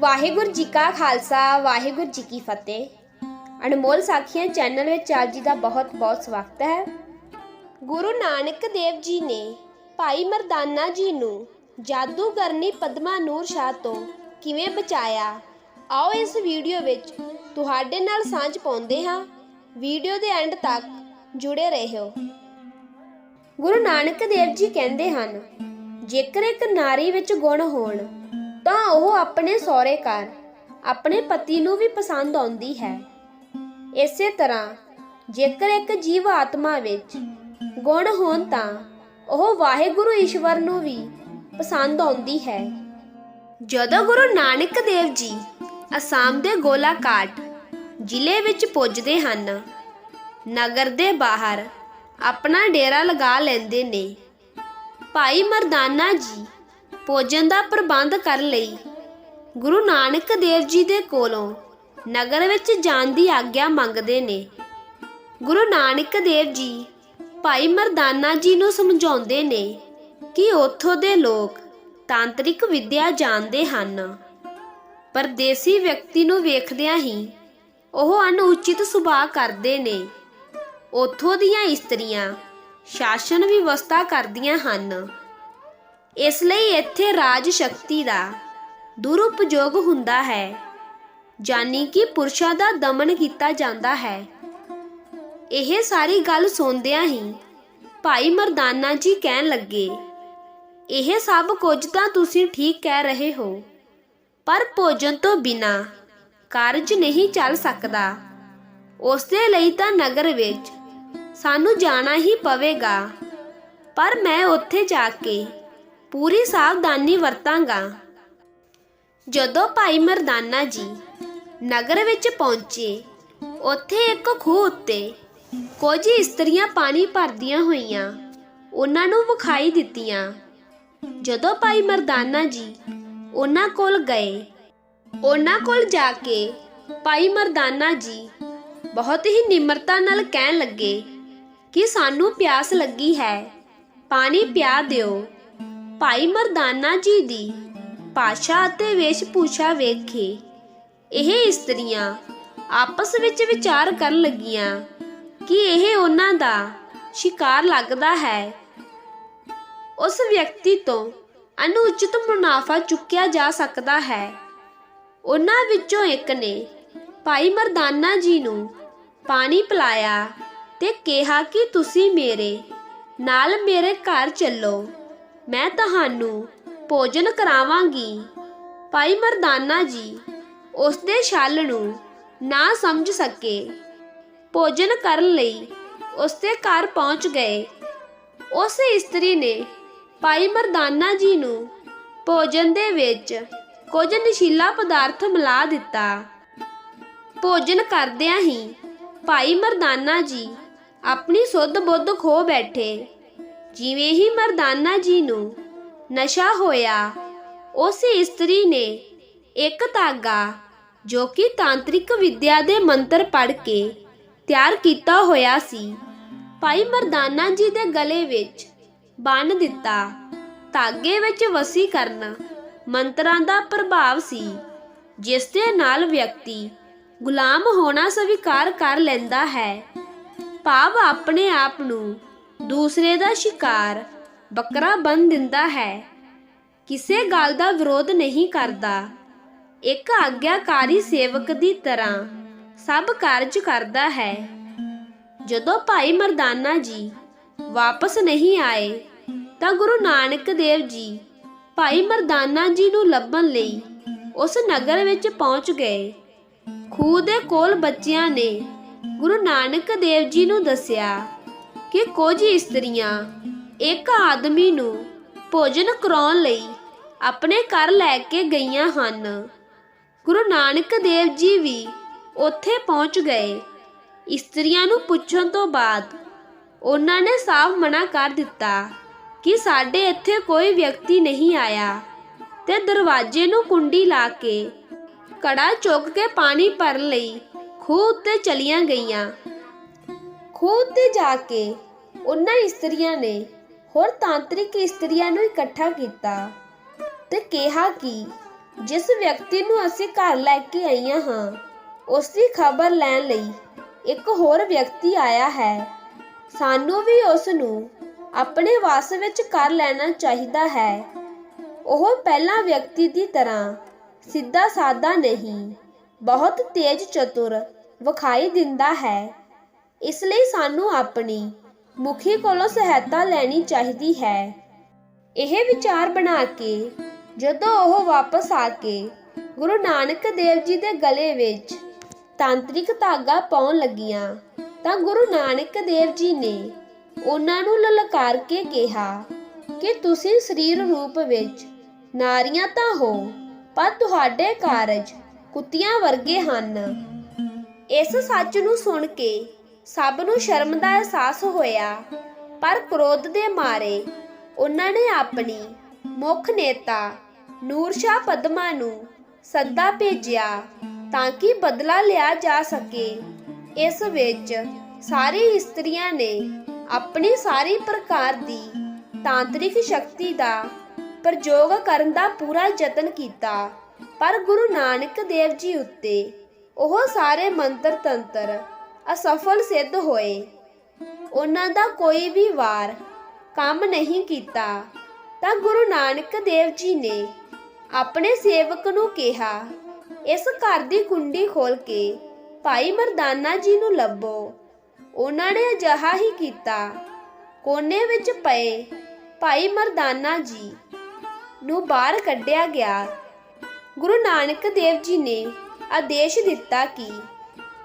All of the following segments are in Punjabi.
ਵਾਹਿਗੁਰੂ ਜੀ ਕਾ ਖਾਲਸਾ, ਵਾਹਿਗੁਰੂ ਜੀ ਕੀ ਫਤਿਹ। ਅਨਮੋਲ ਸਾਖੀਆਂ ਚੈਨਲ ਵਿੱਚ ਆਪ ਜੀ ਦਾ ਬਹੁਤ ਬਹੁਤ ਸਵਾਗਤ ਹੈ। ਗੁਰੂ ਨਾਨਕ ਦੇਵ ਜੀ ਨੇ ਭਾਈ ਮਰਦਾਨਾ ਜੀ ਨੂੰ ਜਾਦੂਗਰਨੀ ਪਦਮਾ ਨੂਰ ਸ਼ਾਹ ਤੋਂ ਕਿਵੇਂ ਬਚਾਇਆ, ਆਓ ਇਸ ਵੀਡੀਓ ਵਿੱਚ ਤੁਹਾਡੇ ਨਾਲ ਸਾਂਝ ਪਾਉਂਦੇ ਹਾਂ। ਵੀਡੀਓ ਦੇ ਐਂਡ ਤੱਕ ਜੁੜੇ ਰਹਿਓ। ਗੁਰੂ ਨਾਨਕ ਦੇਵ ਜੀ ਕਹਿੰਦੇ ਹਨ, ਜੇਕਰ ਇੱਕ ਨਾਰੀ ਵਿੱਚ ਗੁਣ ਹੋਣ ਤਾਂ ਉਹ ਆਪਣੇ ਸਹੁਰੇ ਘਰ, ਆਪਣੇ ਪਤੀ ਨੂੰ ਵੀ ਪਸੰਦ ਆਉਂਦੀ ਹੈ। ਇਸੇ ਤਰ੍ਹਾਂ ਜੇਕਰ ਇੱਕ ਜੀਵ ਆਤਮਾ ਵਿੱਚ ਗੁਣ ਹੋਣ ਤਾਂ ਉਹ ਵਾਹਿਗੁਰੂ ਈਸ਼ਵਰ ਨੂੰ ਵੀ ਪਸੰਦ ਆਉਂਦੀ ਹੈ। ਜਦੋਂ ਗੁਰੂ ਨਾਨਕ ਦੇਵ ਜੀ ਅਸਾਮ ਦੇ ਗੋਲਾਕਾਟ ਜ਼ਿਲ੍ਹੇ ਵਿੱਚ ਪੁੱਜਦੇ ਹਨ, ਨਗਰ ਦੇ ਬਾਹਰ ਆਪਣਾ ਡੇਰਾ ਲਗਾ ਲੈਂਦੇ ਨੇ। ਭਾਈ ਮਰਦਾਨਾ ਜੀ ਭੋਜਨ ਦਾ ਪ੍ਰਬੰਧ ਕਰਨ ਲਈ। ਗੁਰੂ ਨਾਨਕ ਦੇਵ ਜੀ ਦੇ ਕੋਲੋਂ ਨਗਰ ਵਿੱਚ ਜਾਣ ਦੀ ਆਗਿਆ ਮੰਗਦੇ ਨੇ। ਗੁਰੂ ਨਾਨਕ ਦੇਵ ਜੀ ਭਾਈ ਮਰਦਾਨਾ ਜੀ ਨੂੰ ਸਮਝਾਉਂਦੇ ਨੇ ਕਿ ਉੱਥੋਂ ਦੇ ਲੋਕ ਤਾਂਤਰਿਕ ਵਿਦਿਆ ਜਾਣਦੇ ਹਨ। ਪਰਦੇਸੀ ਵਿਅਕਤੀ ਨੂੰ ਵੇਖਦਿਆਂ ਹੀ ਉਹ ਅਨੁਚਿਤ ਸੁਭਾਅ ਕਰਦੇ ਨੇ। ਉੱਥੋਂ ਦੀਆਂ ਇਸਤਰੀਆਂ ਸ਼ਾਸਨ ਵਿਵਸਥਾ ਕਰਦੀਆਂ ਹਨ। ਇਸ ਲਈ ਇੱਥੇ ਰਾਜ ਸ਼ਕਤੀ ਦਾ ਦੁਰਉਪਯੋਗ ਹੁੰਦਾ ਹੈ ਜਾਨੀ ਕਿ ਪੁਰਸ਼ਾਂ ਦਾ ਦਮਨ ਕੀਤਾ ਜਾਂਦਾ ਹੈ। ਇਹ ਸਾਰੀ ਗੱਲ ਸੁਣਦਿਆਂ ਹੀ ਭਾਈ ਮਰਦਾਨਾ ਜੀ ਕਹਿਣ ਲੱਗੇ, ਇਹ ਸਭ ਕੁਝ ਤਾਂ ਤੁਸੀਂ ਠੀਕ ਕਹਿ ਰਹੇ ਹੋ, ਪਰ ਭੋਜਨ ਤੋਂ ਬਿਨਾ ਕਾਰਜ ਨਹੀਂ ਚੱਲ ਸਕਦਾ। ਉਸ ਦੇ ਲਈ ਤਾਂ ਨਗਰ ਵਿੱਚ ਸਾਨੂੰ ਜਾਣਾ ਹੀ ਪਵੇਗਾ, ਪਰ ਮੈਂ ਉੱਥੇ ਜਾ ਕੇ ਪੂਰੀ ਸਾਵਧਾਨੀ ਵਰਤਾਂਗਾ। ਜਦੋਂ ਭਾਈ ਮਰਦਾਨਾ ਜੀ ਨਗਰ ਵਿੱਚ ਪਹੁੰਚੇ, ਉੱਥੇ ਇੱਕ ਖੂਹ ਉੱਤੇ ਕੁਝ ਇਸਤਰੀਆਂ ਪਾਣੀ ਭਰਦੀਆਂ ਹੋਈਆਂ, ਉਹਨਾਂ ਨੂੰ ਵਿਖਾਈ ਦਿੱਤੀਆਂ। ਜਦੋਂ ਭਾਈ ਮਰਦਾਨਾ ਜੀ ਉਹਨਾਂ ਕੋਲ ਗਏ, ਉਹਨਾਂ ਕੋਲ ਜਾ ਕੇ ਭਾਈ ਮਰਦਾਨਾ ਜੀ ਬਹੁਤ ਹੀ ਨਿਮਰਤਾ ਨਾਲ ਕਹਿਣ ਲੱਗੇ ਕਿ ਸਾਨੂੰ ਪਿਆਸ ਲੱਗੀ ਹੈ, ਪਾਣੀ ਪਿਆ ਦਿਓ। ਭਾਈ ਮਰਦਾਨਾ ਜੀ ਦੀ ਭਾਸ਼ਾ ਅਤੇ ਵੇਸ਼ਭੂਸ਼ਾ ਵੇਖੇ, ਇਹ ਇਸਤਰੀਆਂ ਆਪਸ ਵਿੱਚ ਵਿਚਾਰ ਕਰਨ ਲੱਗੀਆਂ ਕਿ ਇਹ ਉਹਨਾਂ ਦਾ ਸ਼ਿਕਾਰ ਲੱਗਦਾ ਹੈ। ਉਸ ਵਿਅਕਤੀ ਤੋਂ ਅਨੁਚਿਤ ਮੁਨਾਫਾ ਚੁੱਕਿਆ ਜਾ ਸਕਦਾ ਹੈ। ਉਹਨਾਂ ਵਿੱਚੋਂ ਇੱਕ ਨੇ ਭਾਈ ਮਰਦਾਨਾ ਜੀ ਨੂੰ ਪਾਣੀ ਪਿਲਾਇਆ ਤੇ ਕਿਹਾ ਕਿ ਤੁਸੀਂ ਮੇਰੇ ਨਾਲ ਮੇਰੇ ਘਰ ਚੱਲੋ। ਮੈਂ ਤੁਹਾਨੂੰ ਭੋਜਨ ਕਰਾਵਾਂਗੀ। ਭਾਈ ਮਰਦਾਨਾ ਜੀ ਉਸ ਦੇ ਛਲ ਨੂੰ ਨਾ ਸਮਝ ਸਕੇ। ਭੋਜਨ ਕਰਨ ਲਈ ਉਸ ਦੇ ਘਰ ਪਹੁੰਚ ਗਏ। ਉਸ ਇਸਤਰੀ ਨੇ ਭਾਈ ਮਰਦਾਨਾ ਜੀ ਨੂੰ ਭੋਜਨ ਦੇ ਵਿੱਚ ਕੁਝ ਨਸ਼ੀਲਾ ਪਦਾਰਥ ਮਿਲਾ ਦਿੱਤਾ। ਭੋਜਨ ਕਰਦਿਆਂ ਹੀ ਭਾਈ ਮਰਦਾਨਾ ਜੀ ਆਪਣੀ ਸੁੱਧ ਬੁੱਧ ਖੋ ਬੈਠੇ। ਜਿਵੇਂ ਹੀ ਮਰਦਾਨਾ ਜੀ ਨੂੰ ਨਸ਼ਾ ਹੋਇਆ, ਉਸ ਇਸਤਰੀ ਨੇ ਇੱਕ ਧਾਗਾ ਜੋ ਕਿ ਤਾਂਤਰਿਕ ਵਿਦਿਆ ਦੇ ਮੰਤਰ ਪੜ੍ਹ ਕੇ ਤਿਆਰ ਕੀਤਾ ਹੋਇਆ ਸੀ, ਭਾਈ ਮਰਦਾਨਾ ਜੀ ਦੇ ਗਲੇ ਵਿੱਚ ਬੰਨ ਦਿੱਤਾ। ਧਾਗੇ ਵਿੱਚ ਵਸੀ ਕਰਨ ਮੰਤਰਾਂ ਦਾ ਪ੍ਰਭਾਵ ਸੀ, ਜਿਸ ਦੇ ਨਾਲ ਵਿਅਕਤੀ ਗੁਲਾਮ ਹੋਣਾ ਸਵੀਕਾਰ ਕਰ ਲੈਂਦਾ ਹੈ। ਭਾਵ ਆਪਣੇ ਆਪ ਨੂੰ ਦੂਸਰੇ ਦਾ ਸ਼ਿਕਾਰ ਬੱਕਰਾ ਬਣ ਦਿੰਦਾ ਹੈ। ਕਿਸੇ ਗੱਲ ਦਾ ਵਿਰੋਧ ਨਹੀਂ ਕਰਦਾ। ਇੱਕ ਆਗਿਆਕਾਰੀ ਸੇਵਕ ਦੀ ਤਰ੍ਹਾਂ ਸਭ ਕਾਰਜ ਕਰਦਾ ਹੈ। ਜਦੋਂ ਭਾਈ ਮਰਦਾਨਾ ਜੀ ਵਾਪਸ ਨਹੀਂ ਆਏ, ਤਾਂ ਗੁਰੂ ਨਾਨਕ ਦੇਵ ਜੀ ਭਾਈ ਮਰਦਾਨਾ ਜੀ ਨੂੰ ਲੱਭਣ ਲਈ ਉਸ ਨਗਰ ਵਿੱਚ ਪਹੁੰਚ ਗਏ। ਖੂਹ ਦੇ ਕੋਲ ਬੱਚਿਆਂ ਨੇ ਗੁਰੂ ਨਾਨਕ ਦੇਵ ਜੀ ਨੂੰ ਦੱਸਿਆ ਕਿ ਕੁਝ ਇਸਤਰੀਆਂ ਇੱਕ ਆਦਮੀ ਨੂੰ ਭੋਜਨ ਕਰਾਉਣ ਲਈ ਆਪਣੇ ਘਰ ਲੈ ਕੇ ਗਈਆਂ ਹਨ। ਗੁਰੂ ਨਾਨਕ ਦੇਵ ਜੀ ਵੀ ਉੱਥੇ ਪਹੁੰਚ ਗਏ। ਇਸਤਰੀਆਂ ਨੂੰ ਪੁੱਛਣ ਤੋਂ ਬਾਅਦ ਉਹਨਾਂ ਨੇ ਸਾਫ਼ ਮਨਾ ਕਰ ਦਿੱਤਾ ਕਿ ਸਾਡੇ ਇੱਥੇ ਕੋਈ ਵਿਅਕਤੀ ਨਹੀਂ ਆਇਆ ਤੇ ਦਰਵਾਜ਼ੇ ਨੂੰ ਕੁੰਡੀ ਲਾ ਕੇ ਕੜਾ ਚੁੱਕ ਕੇ ਪਾਣੀ ਭਰਨ ਲਈ ਖੂਹ ਉੱਤੇ ਚਲੀਆਂ ਗਈਆਂ। ਖੂਹ 'ਤੇ ਜਾ ਕੇ ਉਹਨਾਂ ਇਸਤਰੀਆਂ ਨੇ ਹੋਰ ਤਾਂਤਰਿਕ ਇਸਤਰੀਆਂ ਨੂੰ ਇਕੱਠਾ ਕੀਤਾ ਤੇ ਕਿਹਾ ਕਿ ਜਿਸ ਵਿਅਕਤੀ ਨੂੰ ਅਸੀਂ ਘਰ ਲੈ ਕੇ ਆਈਆਂ ਹਾਂ ਉਸ ਦੀ ਖਬਰ ਲੈਣ ਲਈ ਇੱਕ ਹੋਰ ਵਿਅਕਤੀ ਆਇਆ ਹੈ। ਸਾਨੂੰ ਵੀ ਉਸ ਨੂੰ ਆਪਣੇ ਵਾਸ ਵਿੱਚ ਕਰ ਲੈਣਾ ਚਾਹੀਦਾ ਹੈ। ਉਹ ਪਹਿਲਾ ਵਿਅਕਤੀ ਦੀ ਤਰ੍ਹਾਂ ਸਿੱਧਾ ਸਾਦਾ ਨਹੀਂ, ਬਹੁਤ ਤੇਜ਼ ਚਤੁਰ ਵਿਖਾਈ ਦਿੰਦਾ ਹੈ। ਇਸ ਲਈ ਸਾਨੂੰ ਆਪਣੀ ਮੁਖੀ ਕੋਲੋਂ ਸਹਾਇਤਾ ਲੈਣੀ ਚਾਹੀਦੀ ਹੈ। ਇਹ ਵਿਚਾਰ ਬਣਾ ਕੇ ਜਦੋਂ ਉਹ ਵਾਪਸ ਆ ਕੇ ਗੁਰੂ ਨਾਨਕ ਦੇਵ ਜੀ ਦੇ ਗਲੇ ਵਿੱਚ ਤਾਂਤਰਿਕ ਧਾਗਾ ਪਾਉਣ ਲੱਗੀਆਂ, ਤਾਂ ਗੁਰੂ ਨਾਨਕ ਦੇਵ ਜੀ ਨੇ ਉਹਨਾਂ ਨੂੰ ਲਲਕਾਰ ਕੇ ਕਿਹਾ ਕਿ ਤੁਸੀਂ ਸਰੀਰ ਰੂਪ ਵਿੱਚ ਨਾਰੀਆਂ ਤਾਂ ਹੋ, ਪਰ ਤੁਹਾਡੇ ਕਾਰਜ ਕੁੱਤੀਆਂ ਵਰਗੇ ਹਨ। ਇਸ ਸੱਚ ਨੂੰ ਸੁਣ ਕੇ ਸਭ ਨੂੰ ਸ਼ਰਮ ਦਾ ਅਹਿਸਾਸ ਹੋਇਆ, ਪਰ ਕ੍ਰੋਧ ਦੇ ਮਾਰੇ ਉਹਨਾਂ ਨੇ ਆਪਣੀ ਮੁੱਖ ਨੇਤਾ ਨੂਰ ਸ਼ਾਹ ਪਦਮਾ ਨੂੰ ਸੱਦਾ ਭੇਜਿਆ ਤਾਂ ਕਿ ਬਦਲਾ ਲਿਆ ਜਾ ਸਕੇ। ਇਸ ਵਿੱਚ ਸਾਰੀ ਇਸਤਰੀਆਂ ਨੇ ਆਪਣੀ ਸਾਰੀ ਪ੍ਰਕਾਰ ਦੀ ਤਾਂਤਰਿਕ ਸ਼ਕਤੀ ਦਾ ਪ੍ਰਯੋਗ ਕਰਨ ਦਾ ਪੂਰਾ ਯਤਨ ਕੀਤਾ, ਪਰ ਗੁਰੂ ਨਾਨਕ ਦੇਵ ਜੀ ਉੱਤੇ ਉਹ ਸਾਰੇ ਮੰਤਰ ਤੰਤਰ ਅਸਫਲ ਸਿੱਧ ਹੋਏ। ਉਹਨਾਂ ਦਾ ਕੋਈ ਵੀ ਵਾਰ ਕੰਮ ਨਹੀਂ ਕੀਤਾ, ਤਾਂ ਗੁਰੂ ਨਾਨਕ ਦੇਵ ਜੀ ਨੇ ਆਪਣੇ ਸੇਵਕ ਨੂੰ ਕਿਹਾ, ਇਸ ਘਰ ਦੀ ਕੁੰਡੀ ਖੋਲ ਕੇ ਭਾਈ ਮਰਦਾਨਾ ਜੀ ਨੂੰ ਲੱਭੋ। ਉਹਨਾਂ ਨੇ ਅਜਿਹਾ ਹੀ ਕੀਤਾ। ਕੋਨੇ ਵਿੱਚ ਪਏ ਭਾਈ ਮਰਦਾਨਾ ਜੀ ਨੂੰ ਬਾਹਰ ਕੱਢਿਆ ਗਿਆ। ਗੁਰੂ ਨਾਨਕ ਦੇਵ ਜੀ ਨੇ ਆਦੇਸ਼ ਦਿੱਤਾ ਕਿ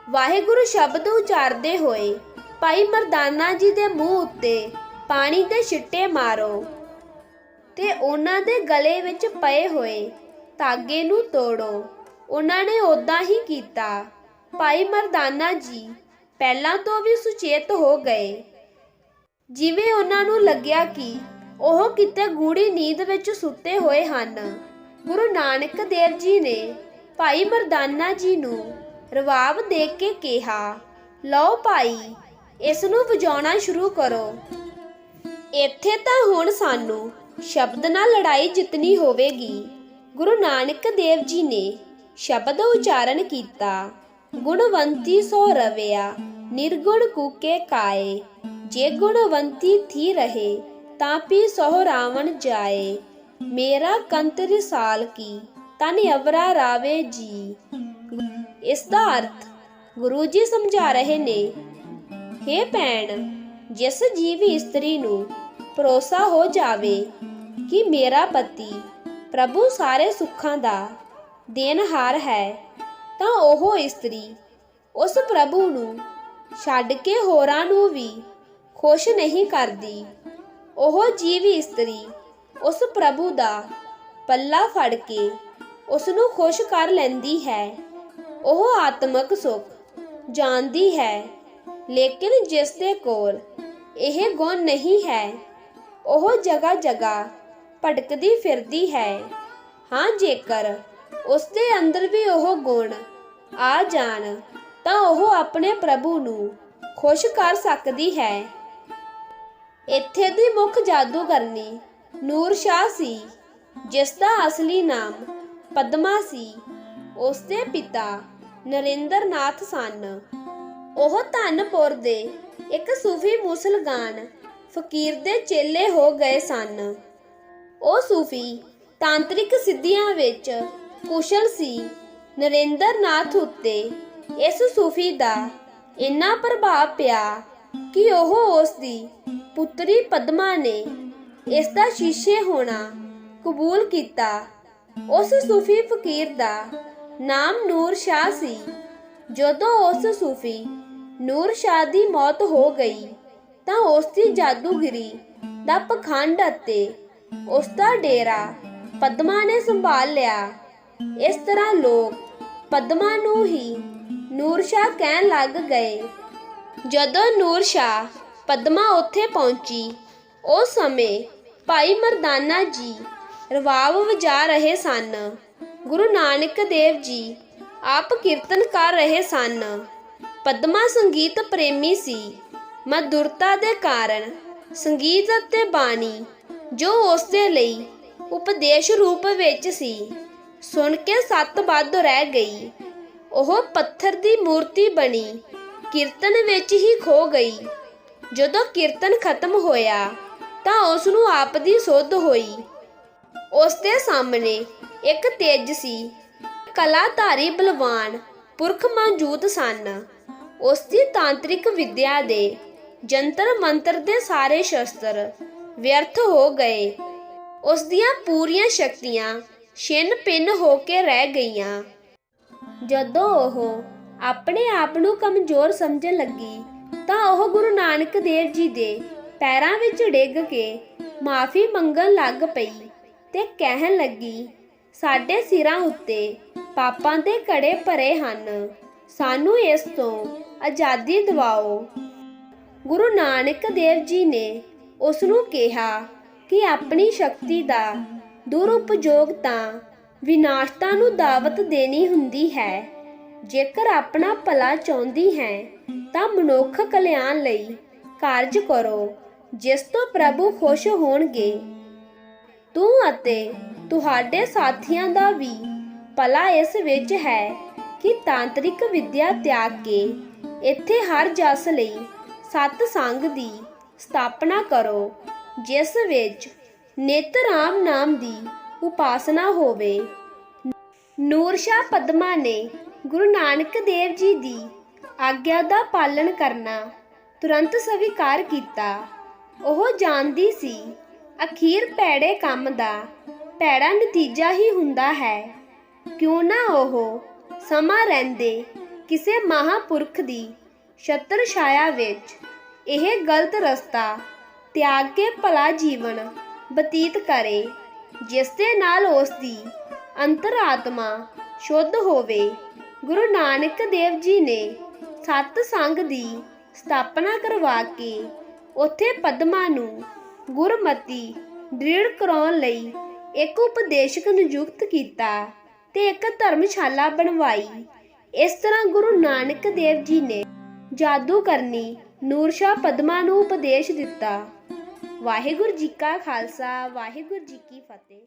ਵਾਹਿਗੁਰੂ ਸ਼ਬਦ ਉਚਾਰਦੇ ਹੋਏ ਭਾਈ ਮਰਦਾਨਾ ਜੀ ਦੇ ਮੂੰਹ ਉੱਤੇ ਪਾਣੀ ਦੇ ਛਿੱਟੇ ਮਾਰੋ ਤੇ ਉਹਨਾਂ ਦੇ ਗਲੇ ਵਿੱਚ ਪਏ ਹੋਏ ਧਾਗੇ ਨੂੰ ਤੋੜੋ। ਉਹਨਾਂ ਨੇ ਉਦਾਂ ਹੀ ਕੀਤਾ। ਭਾਈ ਮਰਦਾਨਾ ਜੀ ਪਹਿਲਾਂ ਤੋਂ ਵੀ ਸੁਚੇਤ ਹੋ ਗਏ। ਜਿਵੇਂ ਉਹਨਾਂ ਨੂੰ ਲੱਗਿਆ ਕਿ ਉਹ ਕਿਤੇ ਗੂੜੀ ਨੀਂਦ ਵਿੱਚ ਸੁੱਤੇ ਹੋਏ ਹਨ, ਗੁਰੂ ਨਾਨਕ ਦੇਵ ਜੀ ਨੇ ਭਾਈ ਮਰਦਾਨਾ ਜੀ ਨੂੰ ਰਵਾਬ ਦੇ ਕੇ ਕਿਹਾ, ਲਓ ਭਾਈ ਇਸ ਨੂੰ ਵਜਾਉਣਾ ਸ਼ੁਰੂ ਕਰੋ। ਇੱਥੇ ਤਾਂ ਹੁਣ ਸਾਨੂੰ ਸ਼ਬਦ ਨਾਲ ਲੜਾਈ ਜਿੱਤਣੀ ਹੋਵੇਗੀ। ਗੁਰੂ ਨਾਨਕ ਦੇਵ ਜੀ ਨੇ ਸ਼ਬਦ ਉਚਾਰਨ ਕੀਤਾ, ਗੁਣਵੰਤੀ ਸੋ ਰਵਿਆ, ਨਿਰਗੁਣ ਕੂਕੇ ਕਾਏ। ਜੇ ਗੁਣਵੰਤੀ ਥੀ ਰਹੇ, ਤਾਂ ਪੀ ਸੋ ਰਾਵਣ ਜਾਏ। ਮੇਰਾ ਕੰਤ ਰਿਸਾਲ ਕੀ, ਤਨ ਅਵਰਾ ਰਾਵੇ ਜੀ। ਇਸ ਦਾ ਅਰਥ ਗੁਰੂ ਜੀ ਸਮਝਾ ਰਹੇ ਨੇ, ਹੇ ਭੈਣ, ਜਿਸ ਜੀਵ ਇਸਤਰੀ ਨੂੰ ਭਰੋਸਾ ਹੋ ਜਾਵੇ ਕਿ ਮੇਰਾ ਪਤੀ ਪ੍ਰਭੂ ਸਾਰੇ ਸੁੱਖਾਂ ਦਾ ਦੇਨਹਾਰ ਹੈ, ਤਾਂ ਉਹ ਇਸਤਰੀ ਉਸ ਪ੍ਰਭੂ ਨੂੰ ਛੱਡ ਕੇ ਹੋਰਾਂ ਨੂੰ ਵੀ ਖੁਸ਼ ਨਹੀਂ ਕਰਦੀ। ਉਹ ਜੀਵ ਇਸਤਰੀ ਉਸ ਪ੍ਰਭੂ ਦਾ ਪੱਲਾ ਫੜ ਕੇ ਉਸ ਨੂੰ ਖੁਸ਼ ਕਰ ਲੈਂਦੀ ਹੈ। ਉਹ ਆਤਮਕ ਸੁੱਖ ਜਾਣਦੀ ਹੈ, ਲੇਕਿਨ ਜਿਸ ਦੇ ਕੋਲ ਇਹ ਗੁਣ ਨਹੀਂ ਹੈ, ਉਹ ਜਗ੍ਹਾ ਜਗ੍ਹਾ ਭਟਕਦੀ ਫਿਰਦੀ ਹੈ। ਹਾਂ, ਜੇਕਰ ਉਸ ਦੇ ਅੰਦਰ ਵੀ ਉਹ ਗੁਣ ਆ ਜਾਣ, ਤਾਂ ਉਹ ਆਪਣੇ ਪ੍ਰਭੂ ਨੂੰ ਖੁਸ਼ ਕਰ ਸਕਦੀ ਹੈ। ਇੱਥੇ ਦੀ ਮੁੱਖ ਜਾਦੂਗਰਨੀ ਨੂਰ ਸ਼ਾਹ ਸੀ ਜਿਸ ਦਾ ਅਸਲੀ ਨਾਮ ਪਦਮਾ ਸੀ। ਉਸ ਦੇ ਪਿਤਾ ਨਰਿੰਦਰ ਨਾਥ ਸਨ। ਉਹ ਧਨਪੁਰ ਦੇ ਇੱਕ ਸੂਫੀ ਮੁਸਲਮਾਨ ਫਕੀਰ ਦੇ ਚੇਲੇ ਹੋ ਗਏ ਸਨ। ਉਹ ਸੂਫੀ ਤਾਂਤਰਿਕ ਸਿੱਧੀਆਂ ਵਿੱਚ ਕੁਸ਼ਲ ਸੀ। ਨਰਿੰਦਰ ਨਾਥ ਉੱਤੇ ਇਸ ਸੂਫੀ ਦਾ ਇੰਨਾ ਪ੍ਰਭਾਵ ਪਿਆ ਕਿ ਉਹ ਉਸ ਦੀ ਪੁੱਤਰੀ ਪਦਮਾ ਨੇ ਇਸ ਦਾ ਸ਼ੀਸ਼ੇ ਹੋਣਾ ਕਬੂਲ ਕੀਤਾ। ਉਸ ਸੂਫੀ ਫਕੀਰ ਦਾ ਨਾਮ ਨੂਰ ਸ਼ਾਹ ਸੀ। ਜਦੋਂ ਉਸ ਸੂਫੀ ਨੂਰ ਸ਼ਾਹ ਦੀ ਮੌਤ ਹੋ ਗਈ, ਤਾਂ ਉਸ ਦੀ ਜਾਦੂਗਰੀ ਦਾ ਪਖੰਡ ਅਤੇ ਉਸ ਦਾ ਡੇਰਾ ਪਦਮਾ ਨੇ ਸੰਭਾਲ ਲਿਆ। ਇਸ ਤਰ੍ਹਾਂ ਲੋਕ ਪਦਮਾ ਨੂੰ ਹੀ ਨੂਰ ਸ਼ਾਹ ਕਹਿਣ ਲੱਗ ਗਏ। ਜਦੋਂ ਨੂਰ ਸ਼ਾਹ ਪਦਮਾ ਉੱਥੇ ਪਹੁੰਚੀ, ਉਸ ਸਮੇਂ ਭਾਈ ਮਰਦਾਨਾ ਜੀ ਰਵਾਬ ਵਜਾ ਰਹੇ ਸਨ। ਗੁਰੂ ਨਾਨਕ ਦੇਵ ਜੀ ਆਪ ਕੀਰਤਨ ਕਰ ਰਹੇ ਸਨ। ਪਦਮਾ ਸੰਗੀਤ ਪ੍ਰੇਮੀ ਸੀ। ਮਧੁਰਤਾ ਦੇ ਕਾਰਨ ਸੰਗੀਤ ਅਤੇ ਬਾਣੀ ਜੋ ਉਸ ਦੇ ਲਈ ਉਪਦੇਸ਼ ਰੂਪ ਵਿੱਚ ਸੀ, ਸੁਣ ਕੇ ਸੱਤ ਵੱਧ ਰਹਿ ਗਈ। ਉਹ ਪੱਥਰ ਦੀ ਮੂਰਤੀ ਬਣੀ, ਕੀਰਤਨ ਵਿੱਚ ਹੀ ਖੋ ਗਈ। ਜਦੋਂ ਕੀਰਤਨ ਖਤਮ ਹੋਇਆ ਤਾਂ ਉਸ ਨੂੰ ਆਪ ਦੀ ਸੁੱਧ ਹੋਈ। ਉਸ ਦੇ ਸਾਹਮਣੇ ਇੱਕ ਤੇਜ ਸੀ। ਕਲਾਧਾਰੀ ਬਲਵਾਨ ਪੁਰਖ ਮੌਜੂਦ ਸਨ। ਉਸ ਦੀ ਤਾਂਤਰਿਕ ਵਿਦਿਆ ਦੇ ਜੰਤਰ ਮੰਤਰ ਦੇ ਸਾਰੇ ਸ਼ਸਤਰ ਵਿਅਰਥ ਹੋ ਗਏ। ਉਸ ਦੀਆਂ ਪੂਰੀਆਂ ਸ਼ਕਤੀਆਂ ਛਿੰਨ ਪਿੰਨ ਹੋ ਕੇ ਰਹਿ ਗਈਆਂ। ਜਦੋਂ ਉਹ ਆਪਣੇ ਆਪ ਨੂੰ ਕਮਜ਼ੋਰ ਸਮਝਣ ਲੱਗੀ, ਤਾਂ ਉਹ ਗੁਰੂ ਨਾਨਕ ਦੇਵ ਜੀ ਦੇ ਪੈਰਾਂ ਵਿੱਚ ਡਿੱਗ ਕੇ ਮਾਫੀ ਮੰਗਣ ਲੱਗ ਪਈ ਤੇ ਕਹਿਣ ਲੱਗੀ ਸਾਡੇ ਸਿਰਾਂ ਉੱਤੇ ਪਾਪਾਂ ਦੇ ਕੜੇ ਭਰੇ ਹਨ। ਸਾਨੂੰ ਇਸ ਤੋਂ ਆਜ਼ਾਦੀ ਦਿਵਾਓ। ਗੁਰੂ ਨਾਨਕ ਦੇਵ ਜੀ ਨੇ ਉਸ ਨੂੰ ਕਿਹਾ ਕਿ ਆਪਣੀ ਸ਼ਕਤੀ ਦਾ ਦੁਰਉਪਯੋਗ ਤਾਂ ਵਿਨਾਸ਼ਤਾ ਨੂੰ ਦਾਵਤ ਦੇਣੀ ਹੁੰਦੀ ਹੈ। ਜੇਕਰ ਆਪਣਾ ਭਲਾ ਚਾਹੁੰਦੀ ਹੈ, ਤਾਂ ਮਨੁੱਖ ਕਲਿਆਣ ਲਈ ਕਾਰਜ ਕਰੋ, ਜਿਸ ਤੋਂ ਪ੍ਰਭੂ ਖੁਸ਼ ਹੋਣਗੇ। ਤੂੰ ਅਤੇ ਤੁਹਾਡੇ ਸਾਥੀਆਂ ਦਾ ਵੀ ਭਲਾ ਇਸ ਵਿੱਚ ਹੈ ਕਿ ਤਾਂਤਰਿਕ ਵਿੱਦਿਆ ਤਿਆਗ ਕੇ ਇੱਥੇ ਹਰ ਜਸ ਲਈ ਸਤ ਸੰਗ ਦੀ ਸਥਾਪਨਾ ਕਰੋ, ਜਿਸ ਵਿੱਚ ਨਿਤ ਰਾਮ ਨਾਮ ਦੀ ਉਪਾਸਨਾ ਹੋਵੇ। ਨੂਰ ਸ਼ਾਹ ਪਦਮਾ ਨੇ ਗੁਰੂ ਨਾਨਕ ਦੇਵ ਜੀ ਦੀ ਆਗਿਆ ਦਾ ਪਾਲਣ ਕਰਨਾ ਤੁਰੰਤ ਸਵੀਕਾਰ ਕੀਤਾ। ਉਹ ਜਾਣਦੀ ਸੀ ਅਖੀਰ ਭੈੜੇ ਕੰਮ ਦਾ ਭੈੜਾ ਨਤੀਜਾ ਹੀ ਹੁੰਦਾ ਹੈ। ਕਿਉਂ ਨਾ ਉਹ ਸਮਾਂ ਰਹਿੰਦੇ ਕਿਸੇ ਮਹਾਪੁਰਖ ਦੀ ਛਤਰ ਛਾਇਆ ਵਿੱਚ ਇਹ ਗਲਤ ਰਸਤਾ ਤਿਆਗ ਕੇ ਭਲਾ ਜੀਵਨ ਬਤੀਤ ਕਰੇ, ਜਿਸ ਦੇ ਨਾਲ ਉਸ ਦੀ ਅੰਤਰਾਤਮਾ ਸ਼ੁੱਧ ਹੋਵੇ। ਗੁਰੂ ਨਾਨਕ ਦੇਵ ਜੀ ਨੇ ਸਤ ਸੰਗ ਦੀ ਸਥਾਪਨਾ ਕਰਵਾ ਕੇ ਉੱਥੇ ਪਦਮਾ ਨੂੰ ਗੁਰਮਤੀ ਦ੍ਰਿੜ ਕਰਾਉਣ ਲਈ ਇੱਕ ਉਪਦੇਸ਼ਕ ਨਿਯੁਕਤ ਕੀਤਾ ਤੇ ਇੱਕ ਧਰਮਸ਼ਾਲਾ ਬਣਵਾਈ। ਇਸ ਤਰ੍ਹਾਂ ਗੁਰੂ ਨਾਨਕ ਦੇਵ ਜੀ ਨੇ ਜਾਦੂ ਕਰਨੀ ਨੂਰ ਸ਼ਾਹ ਪਦਮਾ ਨੂੰ ਉਪਦੇਸ਼ ਦਿੱਤਾ। ਵਾਹਿਗੁਰੂ ਜੀ ਕਾ ਖਾਲਸਾ, ਵਾਹਿਗੁਰੂ ਜੀ ਕੀ ਫਤਿਹ।